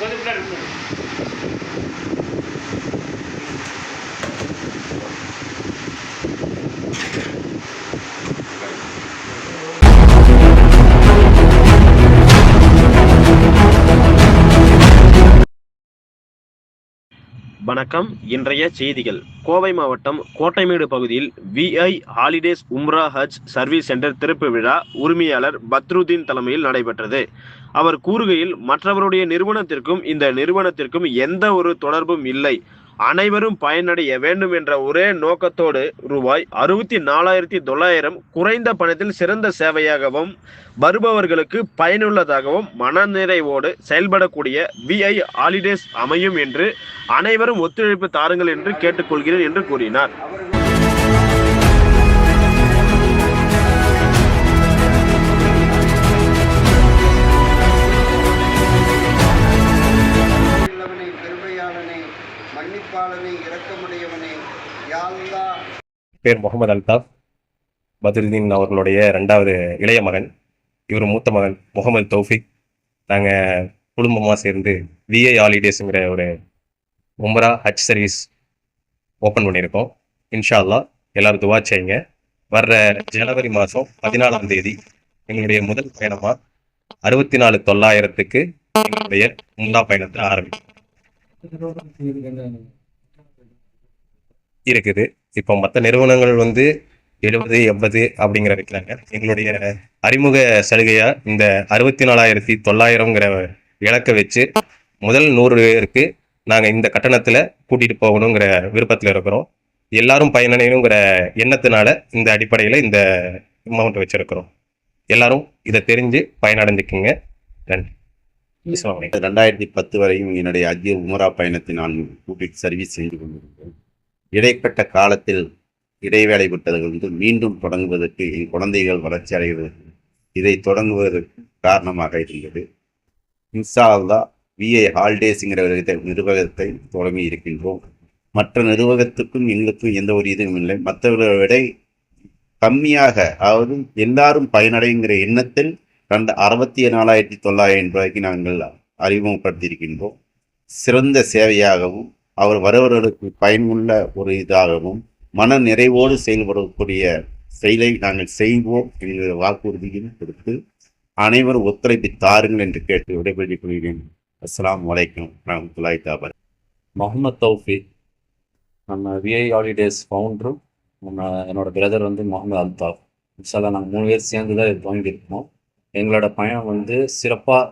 கொஞ்சம் பின்னாடி நில்லுங்க. வணக்கம். இன்றைய செய்திகள். கோவை மாவட்டம் கோட்டைமேடு பகுதியில் விஐ ஹாலிடேஸ் உம்ரா ஹஜ் சர்வீஸ் சென்டர் திறப்பு விழா உரிமையாளர் பத்ருதீன் தலைமையில் நடைபெற்றது. அவர் கூறுகையில் மற்றவருடைய நிறுவனத்திற்கும் இந்த நிறுவனத்திற்கும் எந்த ஒரு தொடர்பும் இல்லை. அனைவரும் பயனடைய வேண்டும் என்ற ஒரே நோக்கத்தோடு ரூபாய் அறுபத்தி நாலாயிரத்தி தொள்ளாயிரம் குறைந்த பணத்தில் சிறந்த சேவையாகவும் வருபவர்களுக்கு பயனுள்ளதாகவும் மனநிறைவோடு செயல்படக்கூடிய விஐ ஹாலிடேஸ் அமையும் என்று அனைவரும் ஒத்துழைப்பு தாருங்கள் என்று கேட்டுக்கொள்கிறேன் என்று கூறினார். மன்னிப்பாளனே இரக்கமுடையவனே யாழ்லா. பேர் முகமது அல்தாஃப் பத்ருதீன் அவர்களுடைய ரெண்டாவது இளைய மகன். இவர் மூத்த மகன் முகமது தௌஃபிக். நாங்கள் குடும்பமாக சேர்ந்து விஐ ஹாலிடேஸுங்கிற ஒரு உம்ரா ஹஜ் சர்வீஸ் ஓப்பன் பண்ணியிருக்கோம். இன்ஷா அல்லாஹ் எல்லாரும் துவா செய்யுங்க. வர்ற ஜனவரி மாதம் பதினாலாம் தேதி எங்களுடைய முதல் பயணமாக அறுபத்தி நாலு தொள்ளாயிரத்துக்கு எங்களுடைய உம்ரா பயணத்தை ஆரம்பிக்கும் இருக்குது. இப்போ மற்ற நிறுவனங்கள் வந்து எழுபது எண்பது அப்படிங்கிற வைக்கிறாங்க. எங்களுடைய அறிமுக சலுகையா இந்த அறுபத்தி நாலாயிரத்தி தொள்ளாயிரங்கிற இலக்கை வச்சு முதல் நூறு பேருக்கு நாங்கள் இந்த கட்டணத்தில் கூட்டிட்டு போகணுங்கிற விருப்பத்தில் இருக்கிறோம். எல்லாரும் பயனடையணுங்கிற எண்ணத்தினால இந்த அடிப்படையில் இந்த அமௌண்ட் வச்சுருக்கிறோம். எல்லாரும் இதை தெரிஞ்சு பயனடைஞ்சுக்குங்க. நன்றி. ரெண்டாயிரத்தி பத்து வரையும் என்னுடைய அஜி உமரா பயணத்தை நான் கூட்டிட்டு சர்வீஸ் செய்து கொண்டிருந்தேன் இடைப்பட்ட காலத்தில் இடைவேளை விட்டதிலிருந்து வந்து மீண்டும் தொடங்குவதற்கு என் குழந்தைகள் வளர்ச்சி அடைவதற்கு இதை தொடங்குவதற்கு காரணமாக இருந்தது. இன்ஷா அல்லா விஐ ஹாலிடேஸுங்கிற நிர்வாகத்தை தொடங்கி இருக்கின்றோம். மற்ற நிர்வாகத்துக்கும் எங்களுக்கும் எந்த ஒரு இதுவும் இல்லை. மற்றவர்களை விட கம்மியாக அதாவது எல்லாரும் பயனடைங்கிற எண்ணத்தில் ரெண்டு அறுபத்தி நாலாயிரத்தி தொள்ளாயிரம் ரூபாய்க்கு நாங்கள் அறிமுகப்படுத்தியிருக்கின்றோம். சிறந்த சேவையாகவும் அவர் வருவர்களுக்கு பயனுள்ள ஒரு இதாகவும் மன நிறைவோடு செயல்படக்கூடிய செயலை நாங்கள் செய்வோம் என்கிற வாக்குறுதியும் கொடுத்து அனைவரும் ஒத்துழைப்பு தாருங்கள் என்று கேட்டு விடைபெற்றுக் கொள்கிறேன். அஸ்லாம் வலைக்கம் ரஹமத்துல்லாய் தாபர் முகமது தௌஃபிக் நம்ம விஐ ஹாலிடேஸ் ஃபவுண்டரும் நம்ம என்னோட பிரதர் வந்து முகமது அல்தாஃப். இன்ஷால்லா நாங்கள் மூணு பேர் சேர்ந்து தான் இது துவங்கியிருக்கோம் எங்களோட பயணம் வந்து சிறப்பாக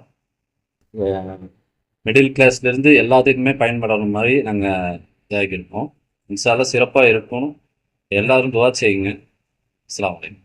மிடில் கிளாஸ்லேருந்து எல்லாத்துக்குமே பயன்படுற மாதிரி நாங்கள் இதாகியிருக்கோம். இன்ஷால்லா சிறப்பாக இருக்கணும். எல்லாரும் துவா செய்யுங்க. அஸ்ஸலாமு வலைக்கம்